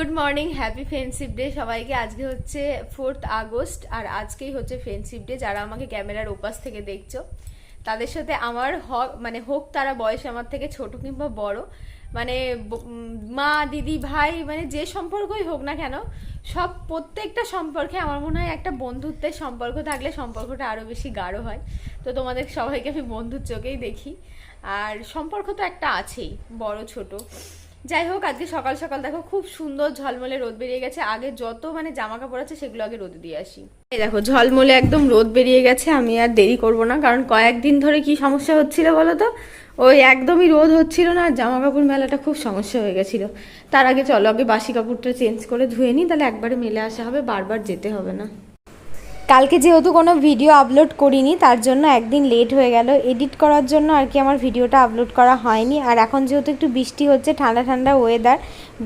Good morning happy friendship day সবাইকে আজকে হচ্ছে ফোর্থ আগস্ট, আর আজকেই হচ্ছে ফ্রেন্ডশিপ ডে যারা আমাকে ক্যামেরার ওপাশ থেকে দেখছ, তাদের সাথে আমার হক মানে হোক তারা বয়স আমার থেকে ছোট কিংবা বড় মানে মা, দিদি, ভাই মানে যে সম্পর্কই হোক না কেন, সব প্রত্যেকটা সম্পর্কে আমার মনে হয় একটা বন্ধুত্বের সম্পর্ক থাকলে সম্পর্কটা আরও বেশি গাঢ় হয়। তো তোমাদের সবাইকে আমি বন্ধুর চোখেই দেখি। আর সম্পর্ক তো একটা আছেই, বড়, ছোট। যাই হোক, আজকে সকাল সকাল দেখো খুব সুন্দর ঝলমলে রোদ বেরিয়ে গেছে। আগে যত মানে জামা কাপড় আছে সেগুলো আগে রোদে দিয়ে আসি। এই দেখো, ঝলমলে একদম রোদ বেরিয়ে গেছে, আমি আর দেরি করব না, কারণ কয়েকদিন ধরে কি সমস্যা হচ্ছিল বলো তো? ওই একদমই রোদ হচ্ছিল না, আর জামা কাপড় মেলাটা খুব সমস্যা হয়ে গেছিল। তার আগে চলো, আগে বাসি কাপড়টা চেঞ্জ করে ধুয়ে নিই, তাহলে একবারে মেলে আসা হবে, বারবার যেতে হবে না। কালকে যেহেতু কোনো ভিডিও আপলোড করিনি, তার জন্য একদিন লেট হয়ে গেল। এডিট করার জন্য আর কি আমার ভিডিওটা আপলোড করা হয়নি। আর এখন যেহেতু একটু বৃষ্টি হচ্ছে, ঠান্ডা ঠান্ডা ওয়েদার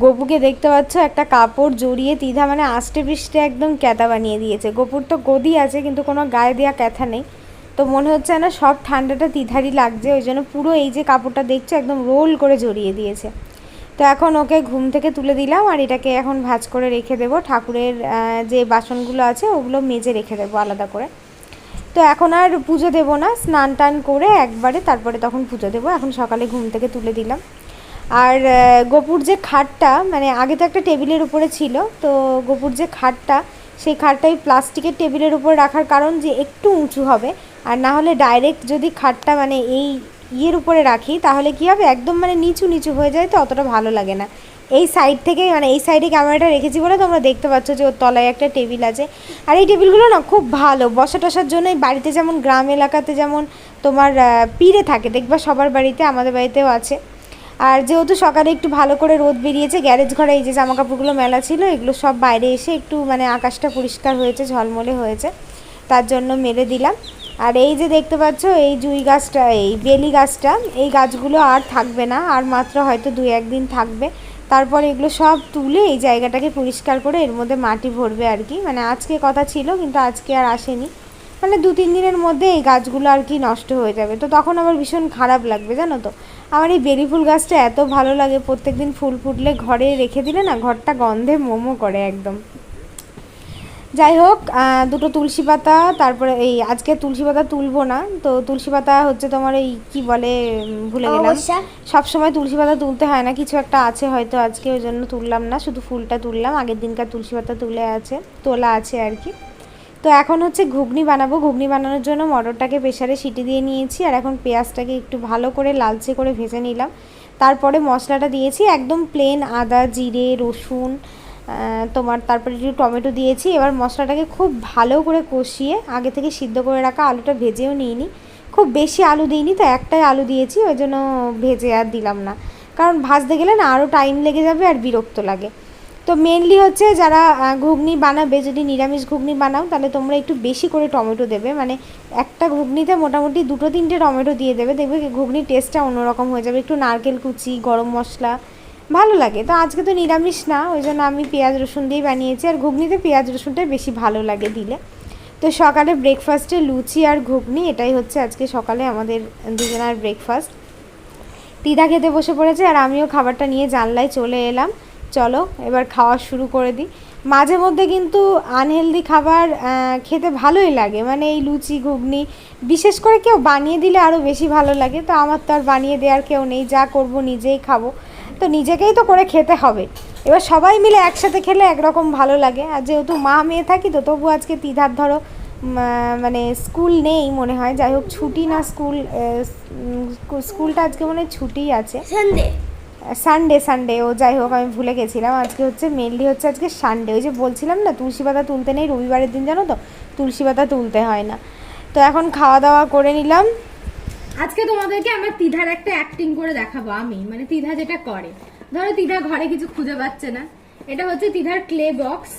গপুকে দেখতে পাচ্ছ একটা কাপড় জড়িয়ে তিধা মানে আষ্টে বৃষ্টি একদম ক্যাথা বানিয়ে দিয়েছে। গপুর তো গদি আছে, কিন্তু কোনো গায়ে দেওয়া ক্যাথা নেই। তো মনে হচ্ছে না সব ঠান্ডাটা তিধারই লাগছে, ওই জন্য পুরো এই যে কাপড়টা দেখছ, একদম রোল করে জড়িয়ে দিয়েছে। তো এখন ওকে ঘুম থেকে তুলে দিলাম আর এটাকে এখন ভাজ করে রেখে দেবো। ঠাকুরের যে বাসনগুলো আছে ওগুলো মেজে রেখে দেবো আলাদা করে। তো এখন আর পুজো দেবো না, স্নান টান করে একবারে তারপরে তখন পুজো দেবো। এখন সকালে ঘুম থেকে তুলে দিলাম। আর গোপুর যে খাটটা মানে আগে তো একটা টেবিলের উপরে ছিল, তো গোপুর যে খাটটা, সেই খাটটাই প্লাস্টিকের টেবিলের উপর রাখার কারণ যে একটু উঁচু হবে। আর না হলে ডাইরেক্ট যদি খাটটা মানে এই ইয়ের উপরে রাখি, তাহলে কি হবে? একদম মানে নিচু নিচু হয়ে যায় তো, অতটা ভালো লাগে না। এই সাইড থেকে মানে এই সাইডে ক্যামেরাটা রেখেছি বলে তোমরা দেখতে পাচ্ছ যে ওর তলায় একটা টেবিল আছে। আর এই টেবিলগুলো না খুব ভালো বসা টসার জন্য বাড়িতে যেমন, গ্রাম এলাকাতে যেমন তোমার পিড়ে থাকে, দেখবা সবার বাড়িতে, আমাদের বাড়িতেও আছে। আর যেহেতু সকালে একটু ভালো করে রোদ বেরিয়েছে গ্যারেজ ঘরে এই যে জামা কাপড়গুলো মেলা ছিল, এগুলো সব বাইরে এসে একটু মানে আকাশটা পরিষ্কার হয়েছে, ঝলমলে হয়েছে, তার জন্য মেলে দিলাম। আর এই যে দেখতে পাচ্ছ, এই জুই গাছটা, এই বেলি গাছটা, এই গাছগুলো আর থাকবে না, আর মাত্র হয়তো দুই একদিন থাকবে। তারপর এগুলো সব তুলে এই জায়গাটাকে পরিষ্কার করে এর মধ্যে মাটি ভরবে আর কি। মানে আজকে কথা ছিল, কিন্তু আজকে আর আসেনি। মানে দু তিন দিনের মধ্যে এই গাছগুলো আর কি নষ্ট হয়ে যাবে। তো তখন আবার ভীষণ খারাপ লাগবে, জানো তো? আমার এই বেলি ফুল গাছটা এত ভালো লাগে, প্রত্যেকদিন ফুল ফুটলে ঘরে রেখে দিলে না, ঘরটা গন্ধে মোমো করে একদম। যাই হোক দুটো তুলসী পাতা তারপরে এই আজকে তুলসী পাতা তুলবো না। তো তুলসী পাতা হচ্ছে তোমার এই কি বলে ভুলে গেলাম। সব সময় তুলসী পাতা তুলতে হয় না কিছু একটা আছে হয়তো আজকে ওই জন্য তুললাম না শুধু ফুলটা তুললাম। আগের দিনকার তুলসী পাতা তুলে আছে তোলা আছে আর কি। তো এখন হচ্ছে ঘুগনি বানাবো। ঘুগনি বানানোর জন্য মটরটাকে প্রেশারে সিটি দিয়ে নিয়েছি আর এখন পেঁয়াজটাকে একটু ভালো করে লালচে করে ভেজে নিলাম। তারপরে মশলাটা দিয়েছি একদম প্লেন আদা জিরে রসুন তোমার তারপরে একটু টমেটো দিয়েছি, এবার মশলাটাকে খুব ভালো করে কষিয়ে আগে থেকে সিদ্ধ করে রাখা আলুটা ভেজেও নিইনি। খুব বেশি আলু দিইনি, তো একটাই আলু দিয়েছি, ওই জন্য ভেজে আর দিলাম না। কারণ ভাজতে গেলে না আরও টাইম লেগে যাবে আর বিরক্ত লাগে। তো মেনলি হচ্ছে যারা ঘুগনি বানাবে, যদি নিরামিষ ঘুগনি বানাও, তাহলে তোমরা একটু বেশি করে টমেটো দেবে। মানে একটা ঘুগনিতে মোটামুটি দুটো তিনটে টমেটো দিয়ে দেবে। দেখবে ঘুগনির টেস্টটা অন্যরকম হয়ে যাবে। একটু নারকেল কুচি, গরম মশলা ভালো লাগে। তো আজকে তো নিরামিষ না, ওই জন্য আমি পেঁয়াজ রসুন দিয়েই বানিয়েছি। আর ঘুগনিতে পেঁয়াজ রসুনটাই বেশি ভালো লাগে দিলে। তো সকালে ব্রেকফাস্টে লুচি আর ঘুগনি, এটাই হচ্ছে আজকে সকালে আমাদের দুজনের ব্রেকফাস্ট দিদা খেতে বসে পড়েছে আর আমিও খাবারটা নিয়ে জানলায় চলে এলাম। চলো, এবার খাওয়া শুরু করে দিই। মাঝে মধ্যে কিন্তু আনহেলদি খাবার খেতে ভালোই লাগে। মানে এই লুচি, ঘুগনি, বিশেষ করে কেউ বানিয়ে দিলে আরও বেশি ভালো লাগে। তো আমার তো আর বানিয়ে দেওয়ার কেউ নেই, যা করব নিজেই খাব। তো নিজেকেই তো করে খেতে হবে। এবার সবাই মিলে একসাথে খেলে একরকম ভালো লাগে। আর যেহেতু মা মেয়ে থাকি তো তবু আজকে তিধার ধরো মানে স্কুল নেই মনে হয়। যাই হোক ছুটি না স্কুল স্কুলটা আজকে মনে হয় ছুটিই আছে। সানডে সানডে সানডে ও যাই হোক আমি ভুলে গেছিলাম। আজকে হচ্ছে মেনলি হচ্ছে আজকে সানডে ওই যে বলছিলাম না তুলসী পাতা তুলতে নেই। রবিবারের দিন জানো তো তুলসী পাতা তুলতে হয় না। তো এখন খাওয়া দাওয়া করে নিলাম। আজকে তোমাদেরকে আমার তিধার একটা অ্যাক্টিং করে দেখাবো, আমি। মানে তিধা যেটা করে। ধরো তিধা ঘরে কিছু খুঁজে পাচ্ছে না। এটা হচ্ছে তিধার ক্লে বক্স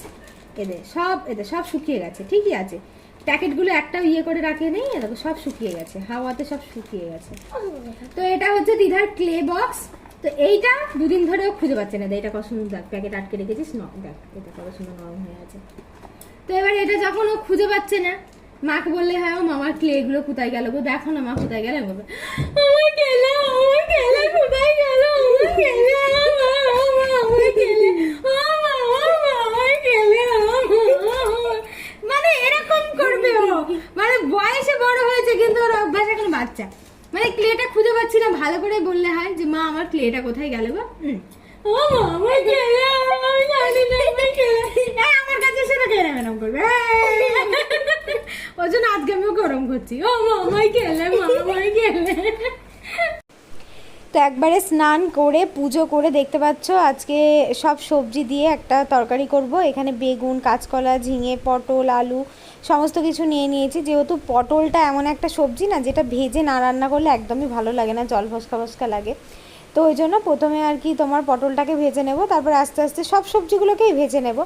এদের সব এদের সব শুকিয়ে গেছে, ঠিকই আছে। প্যাকেটগুলো একটা ইয়ে করে রাখে নেই দেখো, সব শুকিয়ে গেছে। হাওয়াতে সব শুকিয়ে গেছে। তো এটা হচ্ছে দিদার ক্লে বক্স তো এইটা দুদিন ধরেও খুঁজে পাচ্ছে না। এটা কত সুন্দর, দেখ, প্যাকেট আটকে রেখেছিস দেখ, এটা কত সুন্দর নরম হয়ে আছে। তো এবার এটা যখন ও খুঁজে পাচ্ছে না মাকে বললে হ্যাঁ মামার ক্লে এগুলো কোথায় গেল গো? দেখো না মা কোথায় গেল বলবে আমার গেলে কোথায় গেল? আমার গেলে আমার মানে এরকম করবে ও। মানে বয়সে বড় হয়েছে কিন্তু ওর অভ্যাস এখন বাচ্চা। মানে ক্লেটা খুঁজে পাচ্ছি না। ভালো করে বললে হয় যে, মা, আমার ক্লেটা কোথায় গেল গো? আমার কাছে সেটা ম্যাডাম করবে? ওই জন্য আজকে আমিও গরম করছি। ও তো একবারে স্নান করে পুজো করে দেখতে পাচ্ছ আজকে সব সবজি দিয়ে একটা তরকারি করব। এখানে বেগুন কাঁচকলা ঝিঙে পটল আলু সমস্ত কিছু নিয়ে নিয়েছি। যেহেতু পটলটা এমন একটা সবজি না যেটা ভেজে না রান্না করলে একদমই ভালো লাগে না জল ফসকা ফসকা লাগে। তো ওই জন্য প্রথমে আর কি তোমার পটলটাকে ভেজে নেব তারপর আস্তে আস্তে সব সবজিগুলোকেই ভেজে নেব।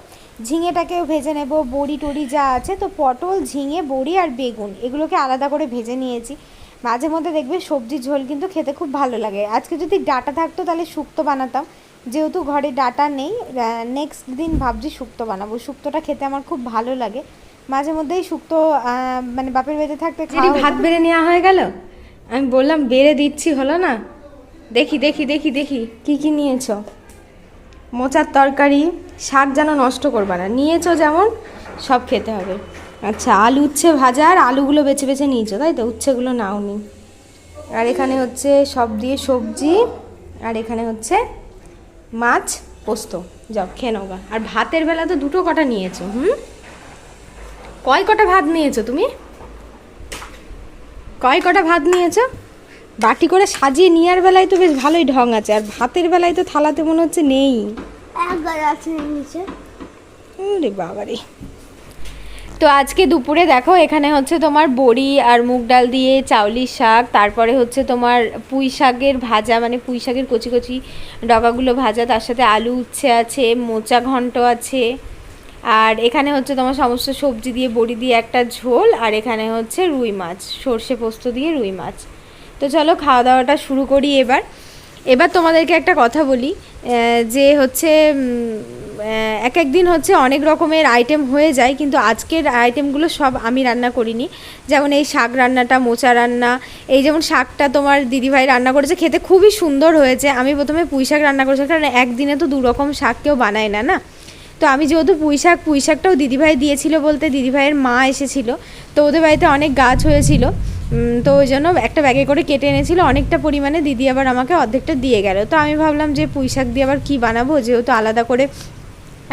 ঝিঙেটাকেও ভেজে নেব বড়ি টড়ি যা আছে তো পটল ঝিঙে বড়ি আর বেগুন এগুলোকে আলাদা করে ভেজে নিয়েছি। মাঝে মধ্যে দেখবে সবজির ঝোল কিন্তু খেতে খুব ভালো লাগে। আজকে যদি ডাটা থাকতো তাহলে শুক্তো বানাতাম। যেহেতু ঘরে ডাটা নেই নেক্সট দিন ভাবছি শুক্তো বানাবো। শুক্তোটা খেতে আমার খুব ভালো লাগে। মাঝে মধ্যেই শুক্তো মানে বাপের বাড়িতে থাকতে ভাত বেড়ে নেওয়া হয়ে গেল আমি বললাম বেড়ে দিচ্ছি হলো না। দেখি দেখি দেখি দেখি। কি কি নিয়েছ? মোচার তরকারি, শাক যেন নষ্ট করবা না। নিয়েছো যেমন, সব খেতে হবে। আচ্ছা আলু উচ্ছে ভাজা আর আলুগুলো বেছে বেছে নিয়েছো, তাই তো? উচ্ছেগুলো নাও নি আর এখানে হচ্ছে সব দিয়ে সবজি, আর এখানে হচ্ছে মাছ, পোস্ত। যাও, খেয়ে নেওয়া আর ভাতের বেলা তো দুটো কটা নিয়েছো, হুম? কয় কটা ভাত নিয়েছো তুমি? কয় কটা ভাত নিয়েছো? বাটি করে সাজিয়ে নেওয়ার বেলায় তো বেশ ভালোই ঢং আছে আর ভাতের বেলায় তো থালাতে মনে হচ্ছে নেই। রে বাবারে। তো আজকে দুপুরে দেখো এখানে হচ্ছে তোমার বড়ি আর মুগ ডাল দিয়ে চাউলি শাক তারপরে হচ্ছে তোমার পুঁই শাকের ভাজা মানে পুঁই শাকের কচি কচি ডগাগুলো ভাজা তার সাথে আলু উচ্ছে আছে মোচা ঘন্ট আছে। আর এখানে হচ্ছে তোমার সমস্ত সবজি দিয়ে বড়ি দিয়ে একটা ঝোল আর এখানে হচ্ছে রুই মাছ সর্ষে পোস্ত দিয়ে রুই মাছ। তো চলো খাওয়া দাওয়াটা শুরু করি এবার। এবার তোমাদেরকে একটা কথা বলি যে হচ্ছে এক এক দিন হচ্ছে অনেক রকমের আইটেম হয়ে যায়, কিন্তু আজকের আইটেমগুলো সব আমি রান্না করিনি। যেমন এই শাক রান্নাটা, মোচা রান্না, এই যেমন শাকটা তোমার দিদিভাই রান্না করেছে, খেতে খুবই সুন্দর হয়েছে। আমি প্রথমে পুঁই শাক রান্না করেছি, কারণ একদিনে তো দুরকম শাক কেউ বানায় না না? তো আমি যেহেতু পুঁই শাক, পুঁই শাকটাও দিদিভাই দিয়েছিল বলতে দিদিভাইয়ের মা এসেছিল, তো ওদের বাড়িতে অনেক গাছ হয়েছিল। তো ওই জন্য একটা ব্যাগে করে কেটে এনেছিল, অনেকটা পরিমাণে দিদি আবার আমাকে অর্ধেকটা দিয়ে গেল। তো আমি ভাবলাম যে পুঁই শাক দিয়ে আবার কী বানাবো? যেহেতু আলাদা করে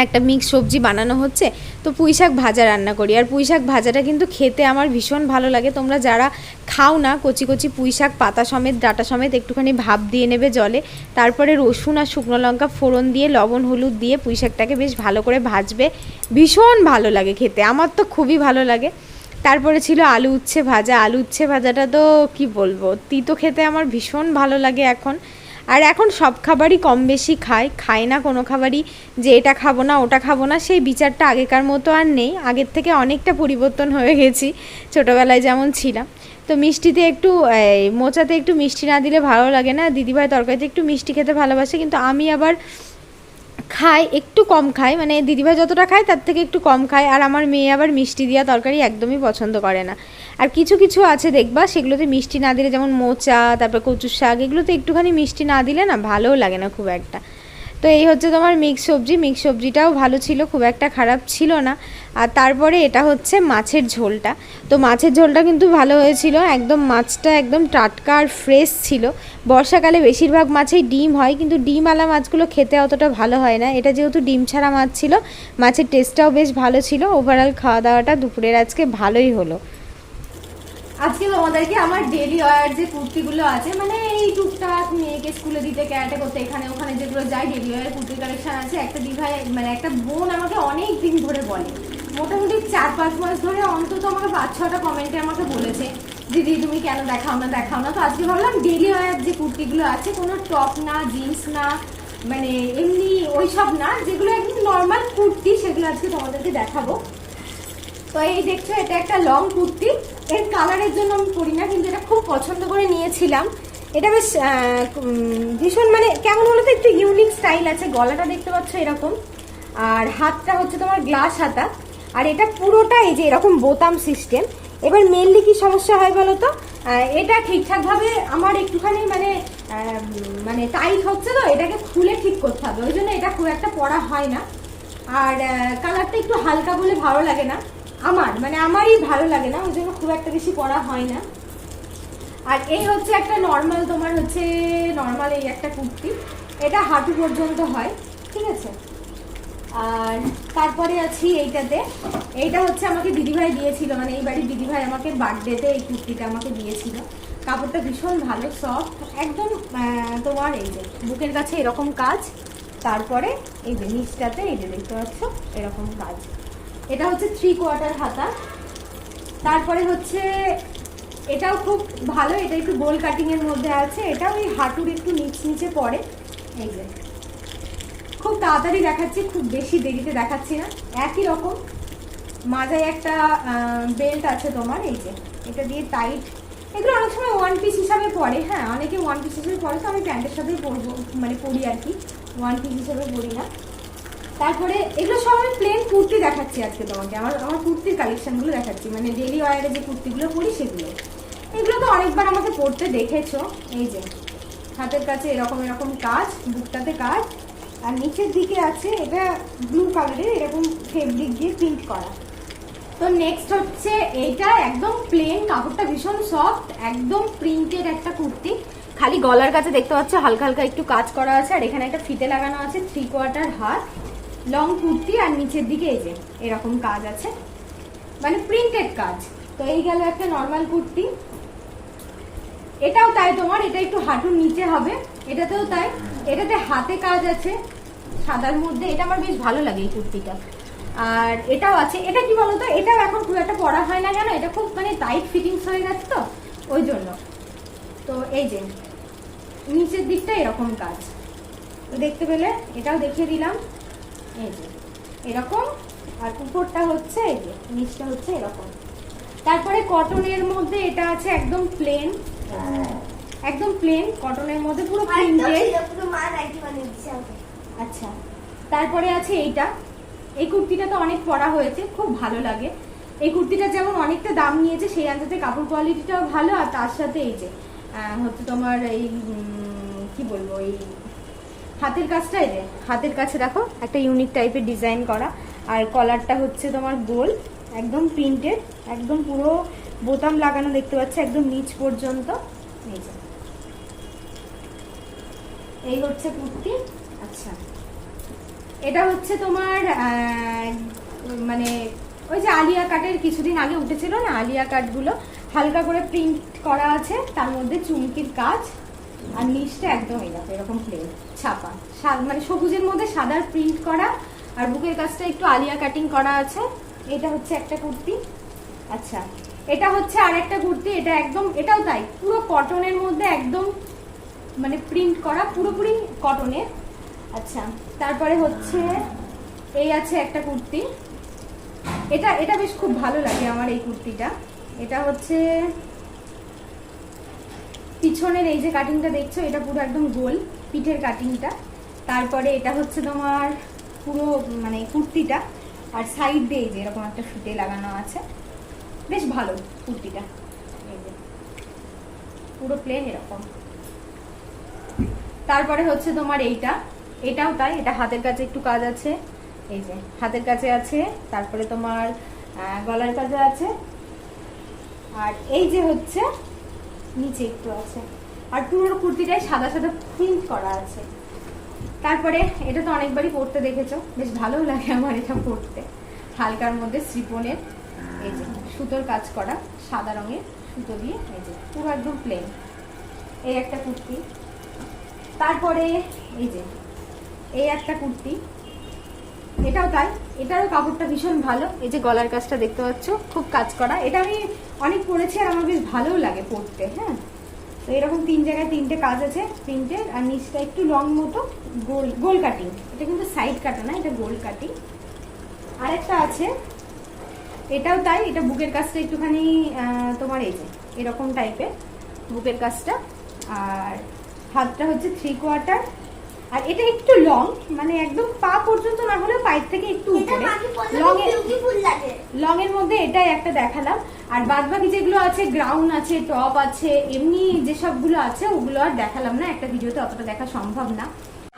একটা মিক্স সবজি বানানো হচ্ছে, তো পুঁই শাক ভাজা রান্না করি। আর পুঁই শাক ভাজাটা কিন্তু খেতে আমার ভীষণ ভালো লাগে। তোমরা যারা খাও না, কচি কচি পুঁই শাক, পাতা সমেত, ডাটা সমেত, একটুখানি ভাপ দিয়ে নেবে জলে। তারপরে রসুন আর শুকনো লঙ্কা ফোড়ন দিয়ে, লবণ, হলুদ দিয়ে পুঁই শাকটাকে বেশ ভালো করে ভাজবে। ভীষণ ভালো লাগে খেতে। আমার তো খুবই ভালো লাগে। তারপরে ছিল আলু উচ্ছে ভাজা। আলু উচ্ছে ভাজাটা তো কি বলব? তিতো খেতে আমার ভীষণ ভালো লাগে এখন। আর এখন সব খাবারই কম বেশি খায় খায় না কোনো খাবারই। যে এটা খাব না, ওটা খাব না, সেই বিচারটা আগেকার মতো আর নেই। আগের থেকে অনেকটা পরিবর্তন হয়ে গেছি, ছোটোবেলায় যেমন ছিলাম। তো মিষ্টিতে একটু মোচাতে একটু মিষ্টি না দিলে ভালো লাগে না। দিদিভাই তরকারিতে একটু মিষ্টি খেতে ভালোবাসে, কিন্তু আমি আবার খাই একটু কম খায় মানে দিদিভাই যতটা খায় তার থেকে একটু কম খায়। আর আমার মেয়ে আবার মিষ্টি দেওয়া তরকারি একদমই পছন্দ করে না। আর কিছু কিছু আছে দেখবা, সেগুলোতে মিষ্টি না দিলে যেমন মোচা, তারপর কচুর শাক, এগুলোতে একটুখানি মিষ্টি না দিলে না ভালোও লাগে না খুব একটা। তো এই হচ্ছে তোমার মিক্স সবজি। মিক্স সবজিটাও ভালো ছিল, খুব একটা খারাপ ছিল না। আর তারপরে এটা হচ্ছে মাছের ঝোলটা। তো মাছের ঝোলটা কিন্তু ভালো হয়েছিল। একদম মাছটা একদম টাটকা আর ফ্রেশ ছিল। বর্ষাকালে বেশিরভাগ মাছেই ডিম হয়, কিন্তু ডিমওয়ালা মাছগুলো খেতে অতটা ভালো হয় না। এটা যেহেতু ডিম ছাড়া মাছ ছিল, মাছের টেস্টটাও বেশ ভালো ছিল। ওভারঅল খাওয়া দাওয়াটা দুপুরের আজকে ভালোই হলো। আজকে তোমাদেরকে আমার ডেলি ওয়ার যে কুর্তিগুলো আছে মানে এই টুকটাক মেয়েকে স্কুলে দিতে ক্যারাটে করতে, এখানে ওখানে যেগুলো যায় ডেলি ওয়ার কুর্তি কালেকশন আছে, একটা দিভাই মানে একটা বোন আমাকে অনেক দিন ধরে বলে। মোটামুটি চার পাঁচ মাস ধরে অন্তত আমাকে পাঁচ ছটা কমেন্টে আমাকে বলেছে, দিদি, তুমি কেন দেখাও না দেখাও না? তো আজকে ভাবলাম ডেলি ওয়ার যে কুর্তিগুলো আছে, কোনো টপ না জিন্স না মানে এমনি ওইসব না, যেগুলো একদম নর্মাল কুর্তি, সেগুলো আজকে তোমাদেরকে দেখাবো। তো এই দেখছ, এটা একটা লং কুর্তি। এর কালারের জন্য আমি পরি না কিন্তু এটা খুব পছন্দ করে নিয়েছিলাম। এটা বেশ ভীষণ মানে কেমন বলতো একটু ইউনিক স্টাইল আছে, গলাটা দেখতে পাচ্ছ এরকম। আর হাতটা হচ্ছে তোমার গ্লাস হাতা। আর এটা পুরোটা এই যে এরকম বোতাম সিস্টেম এবার মেনলি কি সমস্যা হয় বলো তো? এটা ঠিকঠাকভাবে আমার একটুখানি মানে মানে টাইট হচ্ছে তো, এটাকে খুলে ঠিক করতে হবে। ওই জন্য এটা খুব একটা পড়া হয় না। আর কালারটা একটু হালকা বলে ভালো লাগে না। আমার মানে আমারই ভালো লাগে না, ওই জন্য খুব একটা বেশি পড়া হয় না। আর এই হচ্ছে একটা নর্মাল তোমার হচ্ছে নর্মাল এই একটা কুর্তি। এটা হাঁটু পর্যন্ত হয়, ঠিক আছে? আর তারপরে আছি এইটাতে। এইটা হচ্ছে আমাকে দিদিভাই দিয়েছিল মানে এই বাড়ির দিদিভাই আমাকে বার্থডেতে এই কুর্তিটা আমাকে দিয়েছিল। কাপড়টা ভীষণ ভালো সফট একদম তোমার এই যে বুকের কাছে এরকম কাজ। তারপরে এই যে নিচটাতে, এই যে দেখতে পাচ্ছ, এরকম কাজ। এটা হচ্ছে থ্রি কোয়ার্টার হাতা। তারপরে হচ্ছে, এটাও খুব ভালো, এটা একটু গোল কাটিং এর মধ্যে আছে, এটা ওই হাঁটুর একটু নিচ নিচে পড়ে। এই যে। খুব তাড়াতাড়ি দেখাচ্ছি, খুব বেশি দেরিতে দেখাচ্ছি না। একই রকম মাথায় একটা বেল্ট আছে তোমার, এই যে। এটা দিয়ে টাইট এগুলো অনেক সময় ওয়ান পিস হিসাবে পরে হ্যাঁ অনেকে ওয়ান পিস হিসাবে পরে তো আমি প্যান্টের সাথেই পরবো মানে পরি আর কি। ওয়ান পিস হিসাবে পরি না। তারপরে এগুলো সব আমি প্লেন কুর্তি দেখাচ্ছি আজকে তোমাকে। আমার আমার কুর্তির কালেকশনগুলো দেখাচ্ছি। মানে ডেলি ওয়ারে যে কুর্তিগুলো পরি সেগুলো। এগুলো তো অনেকবার আমাকে পরতে দেখেছ। এই যে, হাতের কাছে এরকম এরকম কাজ, বুকটাতে কাজ। আর নিচের দিকে আছে, এটা ব্লু কালারের এরকম ফেব্রিক দিয়ে প্রিন্ট করা। তো নেক্সট হচ্ছে এইটা একদম প্লেন কাপড়টা ভীষণ সফট একদম প্রিন্টেড একটা কুর্তি। খালি গলার কাছে দেখতে পাচ্ছ, হালকা হালকা একটু কাজ করা আছে। আর এখানে একটা ফিতে লাগানো আছে থ্রি কোয়ার্টার হাত। লং কুর্তি আর নিচের দিকে এই যে, এরকম কাজ আছে। মানে প্রিন্টেড কাজ। তো এই গেল একটা নর্মাল কুর্তি। এটাও তাই তোমার, এটা একটু হাঁটুর নিচে হবে। এটাতেও তাই। এটাতে হাতে কাজ আছে, সাদার মধ্যে। এটা আমার বেশ ভালো লাগে এই কুর্তিটা। আর এটাও আছে। এটা কি বলতো? এটাও এখন খুব একটা পরা হয় না জানো? এটা খুব মানে টাইট ফিটিংস হয়ে গেছে তো, ওই জন্য। তো এই যে, নিচের দিকটা এরকম কাজ। তো দেখতে পেলে, এটাও দেখিয়ে দিলাম। এই যে এরকম আর উপরটা হচ্ছে এই যে নিচটা হচ্ছে এরকম। তারপরে কটনের মধ্যে এটা আছে একদম প্লেন একদম প্লেন কটনের মধ্যে পুরো প্রিন্টেড আচ্ছা তারপরে আছে এইটা। এই কুর্তিটা তো অনেক পরা হয়েছে খুব ভালো লাগে। এই কুর্তিটা যেমন অনেকটা দাম নিয়েছে সেই আন্দাজে কাপড় কোয়ালিটিটাও ভালো আর তার সাথে এই যে হচ্ছে তোমার এই কি বলব এই হাতের কাজটা এই যে, হাতের কাছে দেখো, একটা ইউনিক টাইপের ডিজাইন করা। আর কলারটা হচ্ছে তোমার গোল, একদম প্রিন্টেড একদম পুরো বোতাম লাগানো দেখতে পাচ্ছি, একদম নিচ পর্যন্ত। এই এই হচ্ছে কুর্তি। আচ্ছা। এটা হচ্ছে তোমার মানে ওই যে আলিয়া কাটের কিছুদিন আগে উঠেছিল না, আলিয়া কাটগুলো হালকা করে প্রিন্ট করা আছে, তার মধ্যে চুমকির কাজ। আর নিচটা একদম এই এরকম প্লেন ছাপা। মানে সবুজের মধ্যে সাদার প্রিন্ট করা, আর বুকের কাজটা একটু আলিয়া কাটিং করা আছে। এটা হচ্ছে একটা কুর্তি। আচ্ছা এটা হচ্ছে আর একটা কুর্তি, এটা একদম, এটাও তাই, পুরো কটনের মধ্যে একদম মানে প্রিন্ট করা, পুরোপুরি কটনের আচ্ছা তারপরে হচ্ছে, এই আছে একটা কুর্তি। এটা এটা বেশ খুব ভালো লাগে আমার এই কুর্তিটা। এটা হচ্ছে পিছনের এই যে কাটিংটা দেখছ, এটা পুরো একদম গোল পিঠের কাটিংটা তারপরে এটা হচ্ছে তোমার পুরো মানে কুর্তিটা। আর সাইড দিয়ে এই যে এরকম একটা ফিতে লাগানো আছে। বেশ ভালো কুর্তিটা। এই যে। পুরো প্লেন এরকম। তারপরে হচ্ছে তোমার এইটা। এটাও তাই, এটা হাতের কাছে একটু কাজ আছে। এই যে, হাতের কাছে আছে। তারপরে তোমার গলার কাছে আছে। আর এই যে হচ্ছে নিচে একটু আছে। আর পুরো কুর্তিটাই সাদা সাদা প্রিন্ট করা আছে। তারপরে এটা তো অনেকবারই পরতে দেখেছ। বেশ ভালোও লাগে আমার এটা পরতে হালকার মধ্যে শ্রিপনের এই যে সুতোর কাজ করা সাদা রঙের সুতো দিয়ে এই যে পুরো একদম প্লেন এই একটা কুর্তি। তারপরে এই যে, এই একটা কুর্তি। এটাও তাই। এটারও কাপড়টা ভীষণ ভালো। এই যে গলার কাজটা দেখতে পাচ্ছ, খুব কাজ করা। এটা আমি অনেক পরেছি আর আমার বেশ ভালোও লাগে পরতে হ্যাঁ? তো এরকম তিন জায়গায় তিনটে কাজ আছে, তিনটে। আর নিচটা একটু লং মতো, গোল গোল কাটিং এটা কিন্তু সাইড কাটা না, এটা গোল কাটিং আরেকটা আছে, এটাও তাই। এটা বুকের কাজটা একটুখানি তোমার এই যে, এরকম টাইপের বুকের কাজটা। আর হাতটা হচ্ছে থ্রি কোয়ার্টার আর এটা একটু লং মানে একদম পা পর্যন্ত না হলেও পায়ের থেকে একটু উপরে। লং লং এর মধ্যে এটাই একটা দেখালাম। আর বাদ বাকি যেগুলো আছে গ্রাউন্ড আছে টপ আছে এমনি যেসবগুলো আছে ওগুলো আর দেখালাম না। একটা ভিডিওতে অতটা দেখা সম্ভব না।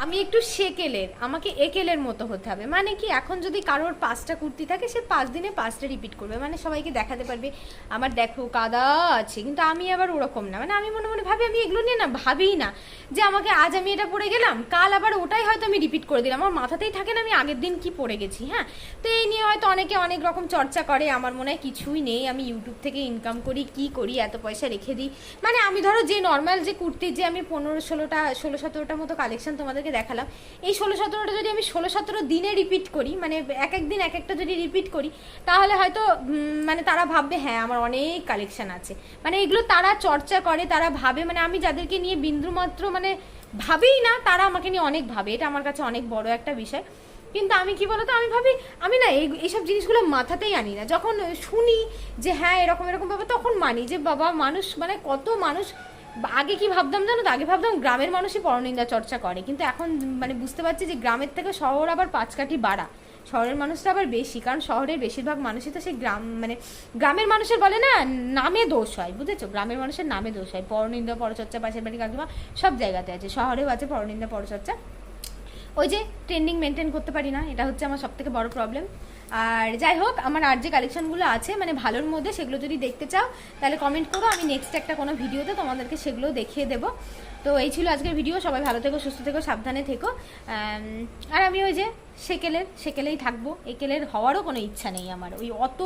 আমি একটু সেকেলের, আমাকে একেলের মতো হতে হবে। মানে কি, এখন যদি কারোর পাঁচটা কুর্তি থাকে, সে পাঁচ দিনে পাঁচটা রিপিট করবে। মানে সবাইকে দেখাতে পারবে, আমার দেখো, কাদা আছে। কিন্তু আমি আবার ওরকম না। মানে আমি মনে মনে ভাবি, আমি এগুলো নিয়ে না ভাবিই না যে আমাকে আজ আমি এটা পরে গেলাম, কাল আবার ওটাই হয়তো আমি রিপিট করে দিলাম। আমার মাথাতেই থাকে না আমি আগের দিন কি পরে গেছি হ্যাঁ? তো এই নিয়ে হয়তো অনেকে অনেক রকম চর্চা করে। আমার মনে হয় কিছুই নেই। আমি ইউটিউব থেকে ইনকাম করি, কি করি, এত পয়সা রেখে দিই। মানে আমি ধরো যে নর্মাল যে কুর্তির যে আমি পনেরো, ষোলোটা, ষোলো সতেরোটা মতো কালেকশন তোমাদেরকে দেখালাম। এই ষোলো সতেরোটা যদি আমি ষোলো সতেরো দিনে রিপিট করি মানে এক এক দিন এক একটা যদি রিপিট করি, তাহলে হয়তো মানে তারা ভাববে হ্যাঁ আমার অনেক কালেকশন আছে। মানে এগুলো তারা চর্চা করে, তারা ভাবে মানে আমি যাদেরকে নিয়ে বিন্দুমাত্র মানে ভাবেই না, তারা আমাকে নিয়ে অনেক ভাবে। এটা আমার কাছে অনেক বড় একটা বিষয়। কিন্তু আমি কি বলতো, আমি ভাবি, আমি না এই, এইসব জিনিসগুলো মাথাতেই আনি না। যখন শুনি যে হ্যাঁ এরকম এরকম ব্যাপার তখন মানি যে, বাবা, মানুষ মানে কত মানুষ আগে কি ভাবতাম জানো তো? আগে ভাবতাম গ্রামের মানুষই পরনিন্দা চর্চা করে। কিন্তু এখন মানে বুঝতে পারছি যে গ্রামের থেকে শহর আবার পাঁচ কাঠি বাড়া। শহরের মানুষটা আবার বেশি, কারণ শহরের বেশিরভাগ মানুষই তো সেই গ্রাম মানে গ্রামের মানুষের বলে না, নামে দোষ হয়, বুঝেছ? গ্রামের মানুষের নামে দোষ হয়। পরনিন্দা, পরচর্চা, পাশের বাড়ি, কাকিমা সব জায়গাতে আছে। শহরেও আছে পরনিন্দা, পরচর্চা। ওই যে ট্রেন্ডিং মেনটেন করতে পারি না, এটা হচ্ছে আমার সব থেকে বড় প্রবলেম আর যাই হোক, আমার আর যে কালেকশনগুলো আছে মানে ভালোর মধ্যে সেগুলো যদি দেখতে চাও, তাহলে কমেন্ট করো, আমি নেক্সট একটা কোনো ভিডিওতে তোমাদেরকে সেগুলো দেখিয়ে দেবো। তো এই ছিল আজকের ভিডিও সবাই ভালো থেকো, সুস্থ থেকো, সাবধানে থেকো। আর আমি ওই যে সেকেলের, সেকেলেই থাকব। একেলের হওয়ারও কোনো ইচ্ছা নেই আমার। ওই অত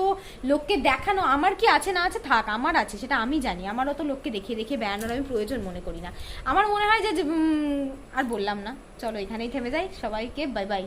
লোককে দেখানো আমার কি আছে না আছে? থাক, আমার আছে, সেটা আমি জানি। আমার অত লোককে দেখিয়ে দেখিয়ে বেড়ানোর আমি প্রয়োজন মনে করি না। আমার মনে হয় যে আর বললাম না। চলো, এখানেই থেমে যাই। সবাইকে বাই বাই